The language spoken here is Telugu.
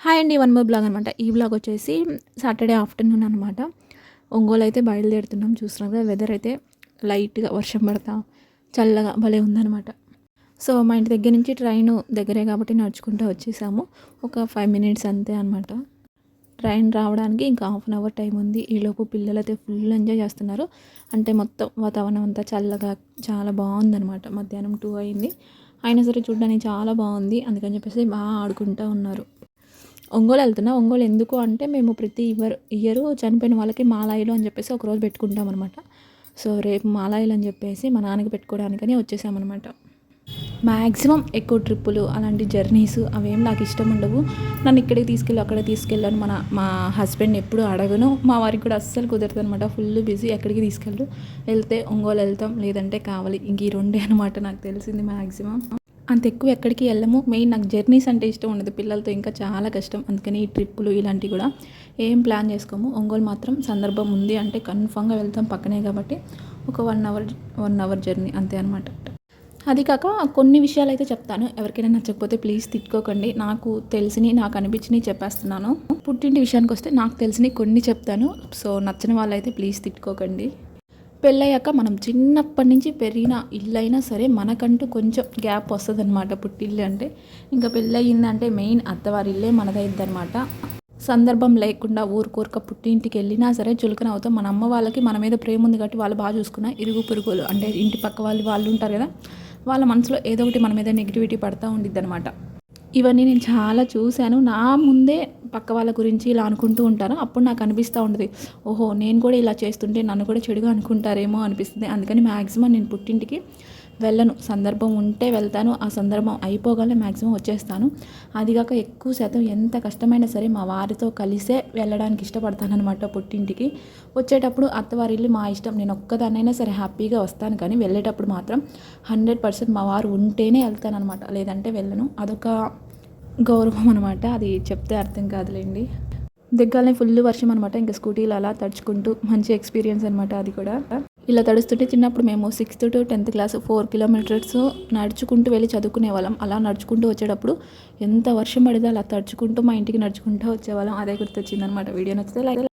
హాయ్ అండి వన్ మోర్ బ్లాగ్ అనమాట ఈ బ్లాగ్ వచ్చేసి సాటర్డే ఆఫ్టర్నూన్ అనమాట ఒంగోలు అయితే బయలుదేరుతున్నాం చూస్తున్నాం కదా వెదర్ అయితే లైట్గా వర్షం పడతా చల్లగా భలే ఉందనమాట సో మా ఇంటి దగ్గర నుంచి ట్రైన్ దగ్గరే కాబట్టి నడుచుకుంటూ వచ్చేసాము. ఒక ఫైవ్ మినిట్స్ అంతే అనమాట ట్రైన్ రావడానికి ఇంకా హాఫ్ అన్ అవర్ టైం ఉంది. ఈలోపు పిల్లలు అయితే ఫుల్ ఎంజాయ్ చేస్తున్నారు. అంటే మొత్తం వాతావరణం అంతా చల్లగా చాలా బాగుందనమాట మధ్యాహ్నం టూ అయింది. అయినా సరే చూడడానికి చాలా బాగుంది. అందుకని చెప్పేసి బాగా ఆడుకుంటూ ఉన్నారు. ఒంగోలు వెళ్తున్నా. ఒంగోలు ఎందుకు అంటే మేము ప్రతి ఇయర్ ఇయర్ చనిపోయిన వాళ్ళకి మాలాయిలు అని చెప్పేసి ఒకరోజు పెట్టుకుంటాం అనమాట సో రేపు మాలాయిలు అని చెప్పేసి మా నాన్నకి పెట్టుకోవడానికని వచ్చేసామన్నమాట. మ్యాక్సిమం ఎక్కువ ట్రిప్పులు అలాంటి జర్నీస్ అవేం నాకు ఇష్టం ఉండవు. నన్ను ఇక్కడికి తీసుకెళ్ళి అక్కడ తీసుకెళ్ళాను మన మా హస్బెండ్ ఎప్పుడు అడగను. మా వారికి కూడా అస్సలు కుదరదు అనమాట ఫుల్ బిజీ ఎక్కడికి తీసుకెళ్ళరు వెళ్తే ఒంగోలు వెళ్తాం లేదంటే కావాలి. ఇంక ఈ రెండే అనమాట నాకు తెలిసింది మ్యాక్సిమం అంత ఎక్కువ ఎక్కడికి వెళ్ళము. మెయిన్ నాకు జర్నీస్ అంటే ఇష్టం ఉండదు. పిల్లలతో ఇంకా చాలా కష్టం. అందుకని ఈ ట్రిప్పులు ఇలాంటివి కూడా ఏం ప్లాన్ చేసుకోము. ఒంగోలు మాత్రం సందర్భం ఉంది అంటే కన్ఫామ్గా వెళ్తాం పక్కనే కాబట్టి ఒక one hour one hour journey అంతే అనమాట అది కాక కొన్ని విషయాలు అయితే చెప్తాను. ఎవరికైనా నచ్చకపోతే ప్లీజ్ తిట్టుకోకండి. నాకు తెలిసినవి నాకు అనిపించినవి చెప్పేస్తున్నాను. పుట్టింటి విషయానికి వస్తే నాకు తెలిసినవి కొన్ని చెప్తాను. సో నచ్చిన వాళ్ళైతే ప్లీజ్ తిట్టుకోకండి. పెళ్ళయ్యాక మనం చిన్నప్పటి నుంచి పెరిగిన ఇల్లు అయినా సరే మనకంటూ కొంచెం గ్యాప్ వస్తుంది అనమాట పుట్టిల్లు అంటే. ఇంకా పెళ్ళయిందంటే మెయిన్ అత్తవారి ఇల్లే మనదైద్ది అనమాట సందర్భం లేకుండా ఊరుకోరుక పుట్టింటికి వెళ్ళినా సరే చులకన అవుతాం. మన అమ్మ వాళ్ళకి మన మీద ప్రేమ ఉంది కాబట్టి వాళ్ళు బాగా చూసుకున్న ఇరుగు పురుగులు అంటే ఇంటి పక్క వాళ్ళు వాళ్ళు ఉంటారు కదా వాళ్ళ మనసులో ఏదో ఒకటి మన మీద నెగిటివిటీ పడుతూ ఉండిద్ది అనమాట ఇవన్నీ నేను చాలా చూశాను. నా ముందే పక్క వాళ్ళ గురించి ఇలా అనుకుంటూ ఉంటాను. అప్పుడు నాకు అనిపిస్తూ ఉంటుంది ఓహో నేను కూడా ఇలా చేస్తుంటే నన్ను కూడా చెడుగా అనుకుంటారేమో అనిపిస్తుంది. అందుకని మ్యాక్సిమం నేను పుట్టింటికి వెళ్ళను. సందర్భం ఉంటే వెళ్తాను. ఆ సందర్భం అయిపోగానే మ్యాక్సిమం వచ్చేస్తాను. అదిగాక ఎక్కువ శాతం ఎంత కష్టమైనా సరే మా వారితో కలిసే వెళ్ళడానికి ఇష్టపడతానమాట పుట్టింటికి. వచ్చేటప్పుడు అత్తవారి ఇల్లు మా ఇష్టం. నేను ఒక్కదాన్నైనా సరే హ్యాపీగా వస్తాను. కానీ వెళ్ళేటప్పుడు మాత్రం హండ్రెడ్ పర్సెంట్ మా వారు ఉంటేనే వెళ్తానమాట లేదంటే వెళ్ళను. అదొక గౌరవం అనమాట అది చెప్తే అర్థం కాదులేండి. దిగ్గాలనే ఫుల్ వర్షం అనమాట ఇంకా స్కూటీలు అలా తడుచుకుంటూ మంచి ఎక్స్పీరియన్స్ అనమాట అది కూడా. ఇలా తడుస్తుంటే చిన్నప్పుడు మేము sixth to tenth class four kilometres నడుచుకుంటూ వెళ్ళి చదువుకునే వాళ్ళం. అలా నడుచుకుంటూ వచ్చేటప్పుడు ఎంత వర్షం పడితే అలా తడుచుకుంటూ మా ఇంటికి నడుచుకుంటూ వచ్చేవాళ్ళం. అదే గుర్తొచ్చిందనమాట వీడియో నచ్చితే లైక్